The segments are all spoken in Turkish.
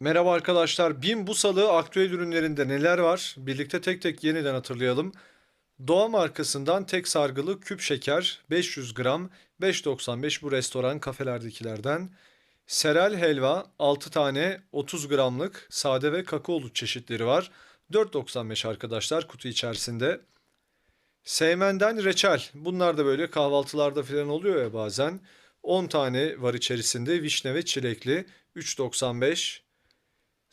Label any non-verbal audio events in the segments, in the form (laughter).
Merhaba arkadaşlar. BİM bu salı aktüel ürünlerinde neler var? Birlikte tek tek yeniden hatırlayalım. Doğa markasından tek sargılı küp şeker 500 gram 5.95 bu restoran kafelerdekilerden. Serel helva 6 tane 30 gramlık sade ve kakaolu çeşitleri var. 4.95 arkadaşlar kutu içerisinde. Seymen'den reçel. Bunlar da böyle kahvaltılarda falan oluyor ya bazen. 10 tane var içerisinde vişne ve çilekli 3.95.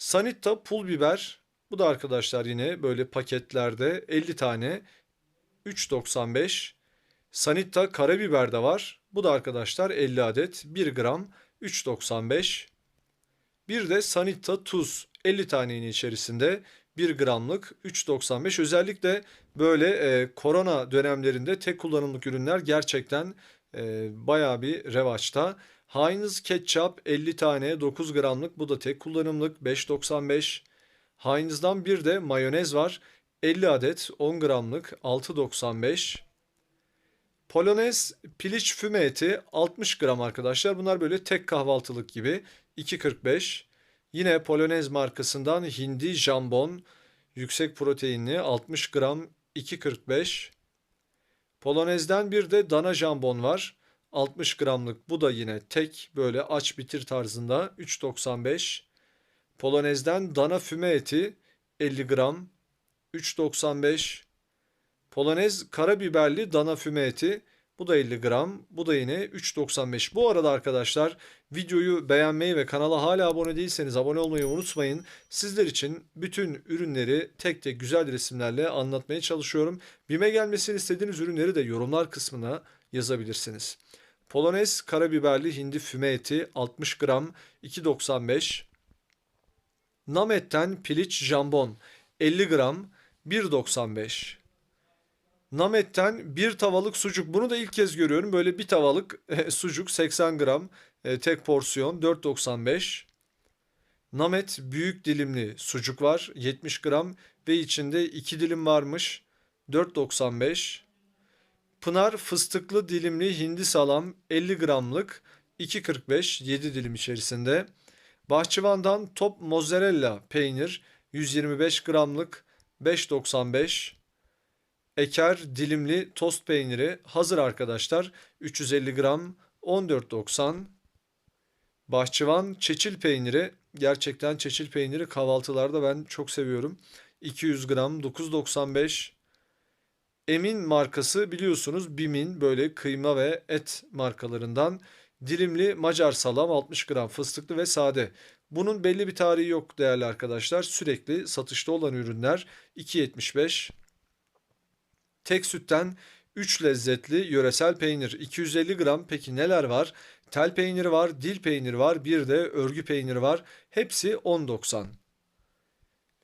Sanitta pul biber. Bu da arkadaşlar yine böyle paketlerde 50 tane 3.95. Sanitta karabiber de var. Bu da arkadaşlar 50 adet 1 gram 3.95. Bir de Sanitta tuz 50 tane yine içerisinde 1 gramlık 3.95. Özellikle böyle e, korona dönemlerinde tek kullanımlık ürünler gerçekten e, bayağı bir revaçta. Heinz ketçap 50 tane 9 gramlık bu da tek kullanımlık 5.95. Heinz'dan bir de mayonez var 50 adet 10 gramlık 6.95. Polonez piliç füme eti 60 gram arkadaşlar. Bunlar böyle tek kahvaltılık gibi 2.45. Yine Polonez markasından hindi jambon yüksek proteinli 60 gram 2.45. Polonez'den bir de dana jambon var. 60 gramlık bu da yine tek böyle aç bitir tarzında 3.95. Polonez'den dana füme eti 50 gram 3.95. Polonez karabiberli dana füme eti bu da 50 gram bu da yine 3.95. Bu arada arkadaşlar videoyu beğenmeyi ve kanala hala abone değilseniz abone olmayı unutmayın. Sizler için bütün ürünleri tek tek güzel resimlerle anlatmaya çalışıyorum. BİM'e gelmesini istediğiniz ürünleri de yorumlar kısmına yazabilirsiniz. Polonez karabiberli hindi füme eti 60 gram 2.95. Namet'ten piliç jambon 50 gram 1.95. Namet'ten bir tavalık sucuk. Bunu da ilk kez görüyorum. Böyle bir tavalık (laughs) sucuk 80 gram e, tek porsiyon 4.95. Namet büyük dilimli sucuk var 70 gram ve içinde 2 dilim varmış 4.95. Pınar fıstıklı dilimli hindi salam 50 gramlık 2.45 7 dilim içerisinde. Bahçıvan'dan top mozzarella peynir 125 gramlık 5.95. Eker dilimli tost peyniri hazır arkadaşlar 350 gram 14.90. Bahçıvan çeçil peyniri gerçekten çeçil peyniri kahvaltılarda ben çok seviyorum. 200 gram 9.95. Emin markası biliyorsunuz Bim'in böyle kıyma ve et markalarından dilimli Macar salam 60 gram fıstıklı ve sade. Bunun belli bir tarihi yok değerli arkadaşlar. Sürekli satışta olan ürünler 2.75. Tek sütten 3 lezzetli yöresel peynir 250 gram. Peki neler var? Tel peyniri var, dil peyniri var, bir de örgü peyniri var. Hepsi 10.90.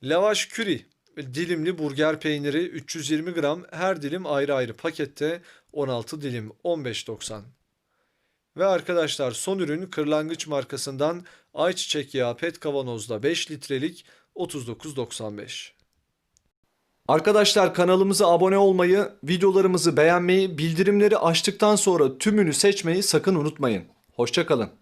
Lavaş küri dilimli burger peyniri 320 gram. Her dilim ayrı ayrı pakette 16 dilim 15.90. Ve arkadaşlar son ürün Kırlangıç markasından ayçiçek yağı pet kavanozda 5 litrelik 39.95. Arkadaşlar kanalımıza abone olmayı, videolarımızı beğenmeyi, bildirimleri açtıktan sonra tümünü seçmeyi sakın unutmayın. Hoşçakalın.